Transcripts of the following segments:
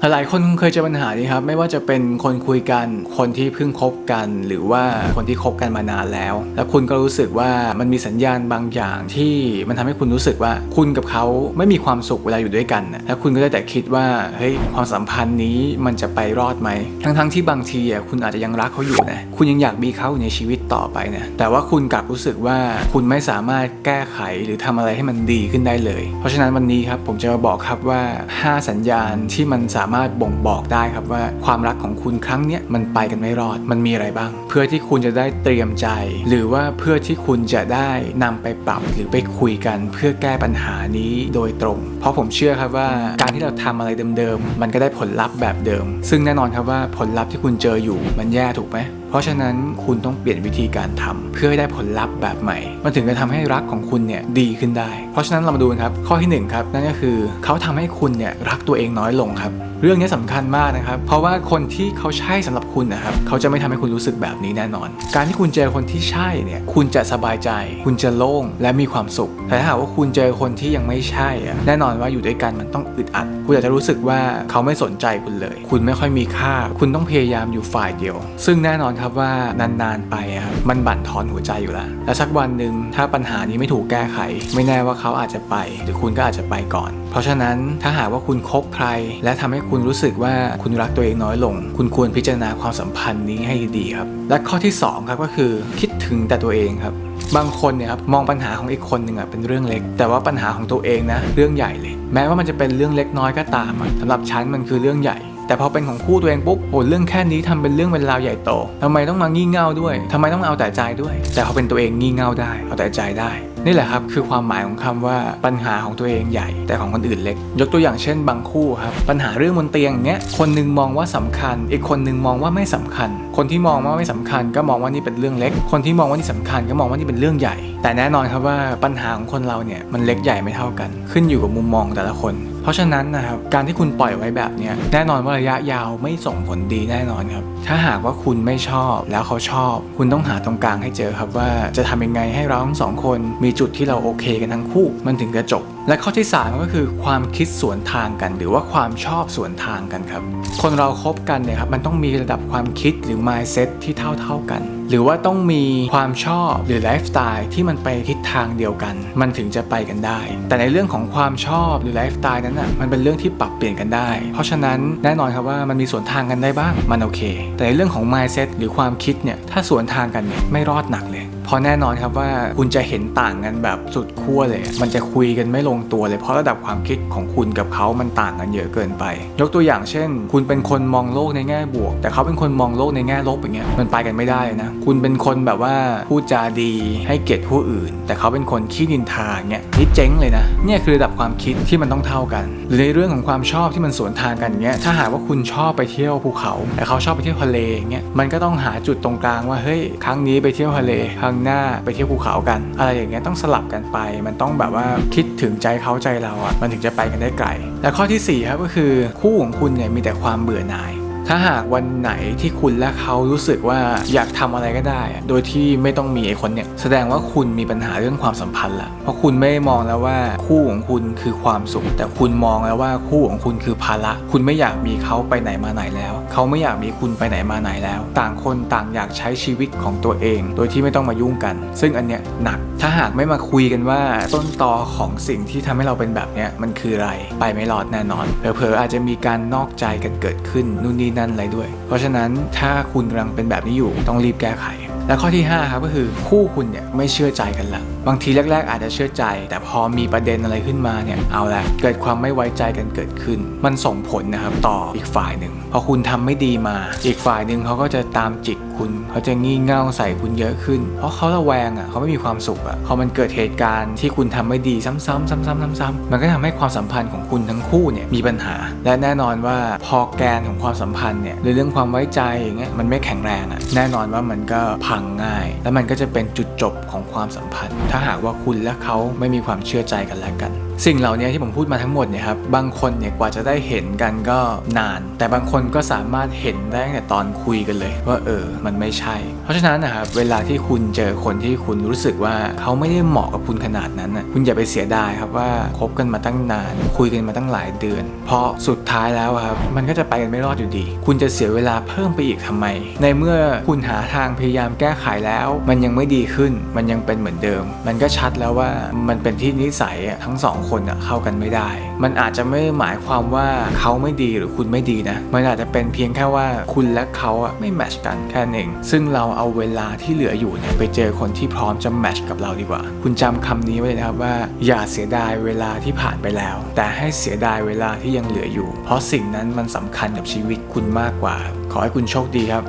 หลายคนคงเคยเจอปัญหานี้ครับ ไม่ว่าจะเป็นคนคุยกัน คนที่เพิ่งคบกัน หรือว่าคนที่คบกันมานานแล้ว แล้วคุณก็รู้สึกว่ามันมีสัญญาณบางอย่างที่มันทำให้คุณรู้สึกว่าคุณกับเขาไม่มีความสุขเวลาอยู่ด้วยกันนะแล้วคุณก็ได้แต่คิดว่าเฮ้ยความสัมพันธ์นี้มันจะไปรอดไหมทั้งๆที่บางทีอะคุณอาจจะยังรักเขาอยู่นะคุณยังอยากมีเขาอยู่ในชีวิตต่อไปนะแต่ว่าคุณกลับรู้สึกว่าคุณไม่สามารถแก้ไขหรือทำอะไรให้มันดีขึ้นได้เลย เพราะฉะนั้นวันนี้ครับผมจะมาบอกครับว่า 5 สัญญาณที่มันสาามารถบ่งบอกได้ครับว่าความรักของคุณครั้งเนี้ยมันไปกันไม่รอด มันมีอะไรบ้าง เพื่อที่คุณจะได้เตรียมใจ หรือว่าเพื่อที่คุณจะได้นำไปปรับหรือไปคุยกันเพื่อแก้ปัญหานี้โดยตรง เพราะผมเชื่อครับว่าการที่เราทำอะไรเดิมๆมันก็ได้ผลลัพธ์แบบเดิม ซึ่งแน่นอนครับว่าผลลัพธ์ที่คุณเจออยู่มันแย่ถูกไหมเพราะฉะนั้นคุณต้องเปลี่ยนวิธีการทำเพื่อให้ได้ผลลัพธ์แบบใหม่ มันถึงจะทำให้รักของคุณเนี่ยดีขึ้นได้ เพราะฉะนั้นเรามาดูกันครับข้อที่หนึ่งครับนั่นก็คือเขาทำให้คุณเนี่ยรักตัวเองน้อยลงครับเรื่องนี้สำคัญมากนะครับ เพราะว่าคนที่เขาใช่สำหรับคุณนะครับ เขาจะไม่ทำให้คุณรู้สึกแบบนี้แน่นอน การที่คุณเจอคนที่ใช่เนี่ย คุณจะสบายใจ คุณจะโล่งและมีความสุข แต่ถ้าหากว่าคุณเจอคนที่ยังไม่ใช่อะแน่นอนว่าอยู่ด้วยกันมันต้องอึดอัด คุณอาจจะรู้สึกว่าเขาไม่สนใจคุณเลย คุณไม่ค่อยมีค่า คุณต้องพยายามอยู่ฝ่ายเดียว ซึ่งแน่นอนครับว่านานๆไปอะครับมันบั่นทอนหัวใจอยู่แล้วและสักวันหนึ่งถ้าปัญหานี้ไม่ถูกแก้ไข ไม่แน่ว่าเขาอาจจะไป หรือคุณก็อาจจะไปก่อน เพราะฉะนั้นถ้าหากว่าคุณคบใคร และทำให้คุณรู้สึกว่าคุณรักตัวเองน้อยลง คุณควรพิจารณาความสัมพันธ์นี้ให้ดีครับและข้อที่สองครับก็คือคิดถึงแต่ตัวเองครับบางคนเนี่ยครับมองปัญหาของอีกคนหนึ่งอะเป็นเรื่องเล็ก แต่ว่าปัญหาของตัวเองนะเรื่องใหญ่เลย แม้ว่ามันจะเป็นเรื่องเล็กน้อยก็ตามอะสำหรับฉันมันคือเรื่องใหญ่ แต่พอเป็นของคู่ตัวเองปุ๊บโอ้เรื่องแค่นี้ทำเป็นเรื่องเป็นราวใหญ่โตทำไมต้องมางี่เง่าด้วยทำไมต้องเอาแต่ใจด้วย แต่พอเป็นตัวเองงี่เง่าได้ เอาแต่ใจได้นี่แหละครับคือความหมายของคำว่าปัญหาของตัวเองใหญ่ แต่ของคนอื่นเล็ก ยกตัวอย่างเช่นบางคู่ครับปัญหาเรื่องบนเตียงเงี้ยคนหนึงมองว่าสำคัญ อีกคนหนึงมองว่าไม่สำคัญ คนที่มองว่าไม่สำคัญ ก็มองว่านี่เป็นเรื่องเล็ก คนที่มองว่านี่สำคัญก็มองว่านี่เป็นเรื่องใหญ่ แต่แน่นอนครับว่าปัญหาของคนเราเนี่ยมันเล็กใหญ่ไม่เท่ากัน ขึ้นอยู่กับมุมมองแต่ละคน เพราะฉะนั้นนะครับการที่คุณปล่อยไว้แบบนี้แน่นอนว่าระยะยาวไม่ส่งผลดีแน่นอนครับถ้าหากว่าคุณไม่ชอบแล้วเขาชอบ คุณต้องหาตรงกลางให้เจอครับว่าจะทำยังไงให้เราทั้งสองคนมีจุดที่เราโอเคกันทั้งคู่ มันถึงจะจบ และข้อที่สามก็คือความคิดสวนทางกัน หรือว่าความชอบสวนทางกันครับ คนเราคบกันเนี่ยครับมันต้องมีระดับความคิดหรือ mindset ที่เท่าเท่าๆกัน หรือว่าต้องมีความชอบหรือไลฟ์สไตล์ที่มันไปทิศทางเดียวกัน มันถึงจะไปกันได้ แต่ในเรื่องของความชอบหรือไลฟ์สไตล์นั้นอะมันเป็นเรื่องที่ปรับเปลี่ยนกันได้ เพราะฉะนั้นแน่นอนครับว่ามันมีสวนทางกันได้บ้างมันโอเค แต่ในเรื่องของ mindset หรือความคิดเนี่ยถ้าสวนทางกันเนี่ยไม่รอดหนักเลย เพราะแน่นอนครับว่าคุณจะเห็นต่างกันแบบสุดขั้วเลย มันจะคุยกันไม่ลงตัวเลยเพราะระดับความคิดของคุณกับเขามันต่างกันเยอะเกินไป ยกตัวอย่างเช่น คุณเป็นคนมองโลกในแง่บวก แต่เขาเป็นคนมองโลกในแง่ลบอย่างเงี้ยมันไปกันไม่ได้นะคุณเป็นคนแบบว่าพูดจาดีให้เกียรติผู้อื่น แต่เขาเป็นคนขี้นินทาเงี้ยนี่เจ๊งเลยนะเนี่ยคือระดับความคิดที่มันต้องเท่ากัน หรือในเรื่องของความชอบที่มันสวนทางกันเงี้ยถ้าหากว่าคุณชอบไปเที่ยวภูเขา แต่เขาชอบไปเที่ยวทะเลเงี้ยมันก็ต้องหาจุดตรงกลางว่าเฮ้ยครั้งนี้ไปเที่ยวทะเลครั้งหน้าไปเที่ยวภูเขากัน อะไรอย่างเงี้ยต้องสลับกันไป มันต้องแบบว่าคิดถึงใจเขาใจเราอะมันถึงจะไปกันได้ไกล และข้อที่สี่ครับก็คือคู่ของคุณเนี่ยมีแต่ความเบื่อหน่าย ถ้าหากวันไหนที่คุณและเขารู้สึกว่าอยากทำอะไรก็ได้ โดยที่ไม่ต้องมีไอ้คนเนี่ย แสดงว่าคุณมีปัญหาเรื่องความสัมพันธ์ละเพราะคุณไม่ได้มองแล้วว่าคู่ของคุณคือความสุข แต่คุณมองแล้วว่าคู่ของคุณคือภาระ คุณไม่อยากมีเขาไปไหนมาไหนแล้ว เขาไม่อยากมีคุณไปไหนมาไหนแล้ว ต่างคนต่างอยากใช้ชีวิตของตัวเอง โดยที่ไม่ต้องมายุ่งกัน ซึ่งอันเนี้ยหนัก ถ้าหากไม่มาคุยกันว่าต้นตอของสิ่งที่ทำให้เราเป็นแบบเนี้ยมันคืออะไร ไปไม่รอดแน่นอน เผลอๆอาจจะมีการนอกใจกันเกิดขึ้นนู่นนี่นั่นอะไรด้วย เพราะฉะนั้นถ้าคุณกำลังเป็นแบบนี้อยู่ต้องรีบแก้ไข และข้อที่5ครับก็คือคู่คุณเนี่ยไม่เชื่อใจกันละบางทีแรก ๆ อาจจะเชื่อใจ แต่พอมีประเด็นอะไรขึ้นมาเนี่ยเอาละเกิดความไม่ไว้ใจกันเกิดขึ้น มันส่งผลนะครับต่ออีกฝ่ายหนึ่งพอคุณทำไม่ดีมา อีกฝ่ายหนึ่งเขาก็จะตามจิก คุณ เขาจะงี่เง่าใส่คุณเยอะขึ้น เพราะเขาระแวงอะเขาไม่มีความสุขอะพอมันเกิดเหตุการณ์ที่คุณทำไม่ดีซ้ำๆซ้ำๆซ้ำๆมันก็ทำให้ความสัมพันธ์ของคุณทั้งคู่เนี่ยมีปัญหา และแน่นอนว่าพอแกนของความสัมพันธ์เนี่ยหรือเรื่องความไว้ใจอย่างเงี้ยมันไม่แข็งแรงอะแน่นอนว่ามันก็พังง่าย แล้วมันก็จะเป็นจุดจบของความสัมพันธ์ ถ้าหากว่าคุณและเขาไม่มีความเชื่อใจกันและกัน สิ่งเหล่านี้ที่ผมพูดมาทั้งหมดเนี่ยครับบางคนเนี่ยกว่าจะได้เห็นกันก็นาน แต่บางคนก็สามารถเห็นได้ตั้งแต่ตอนคุยกันเลย ว่าเออมันไม่ใช่ เพราะฉะนั้นนะครับเวลาที่คุณเจอคนที่คุณรู้สึกว่าเขาไม่ได้เหมาะกับคุณขนาดนั้นนะคุณอย่าไปเสียดายครับว่าคบกันมาตั้งนาน คุยกันมาตั้งหลายเดือน เพราะสุดท้ายแล้วครับมันก็จะไปกันไม่รอดอยู่ดี คุณจะเสียเวลาเพิ่มไปอีกทำไม ในเมื่อคุณหาทางพยายามแก้ไขแล้ว มันยังไม่ดีขึ้น มันยังเป็นเหมือนเดิม มันก็ชัดแล้วว่ามันเป็นที่นิสัยทั้งสองคนเข้ากันไม่ได้ มันอาจจะไม่หมายความว่าเขาไม่ดีหรือคุณไม่ดีนะ มันอาจจะเป็นเพียงแค่ว่าคุณและเขาไม่แมชกันแค่นั้เอง ซึ่งเราเอาเวลาที่เหลืออยู่เนี่ยไปเจอคนที่พร้อมจะแมทช์กับเราดีกว่า คุณจำคำนี้ไว้เลยนะครับว่า อย่าเสียดายเวลาที่ผ่านไปแล้ว แต่ให้เสียดายเวลาที่ยังเหลืออยู่ เพราะสิ่งนั้นมันสำคัญกับชีวิตคุณมากกว่า ขอให้คุณโชคดีครับ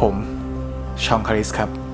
ผมชองคาริสครับ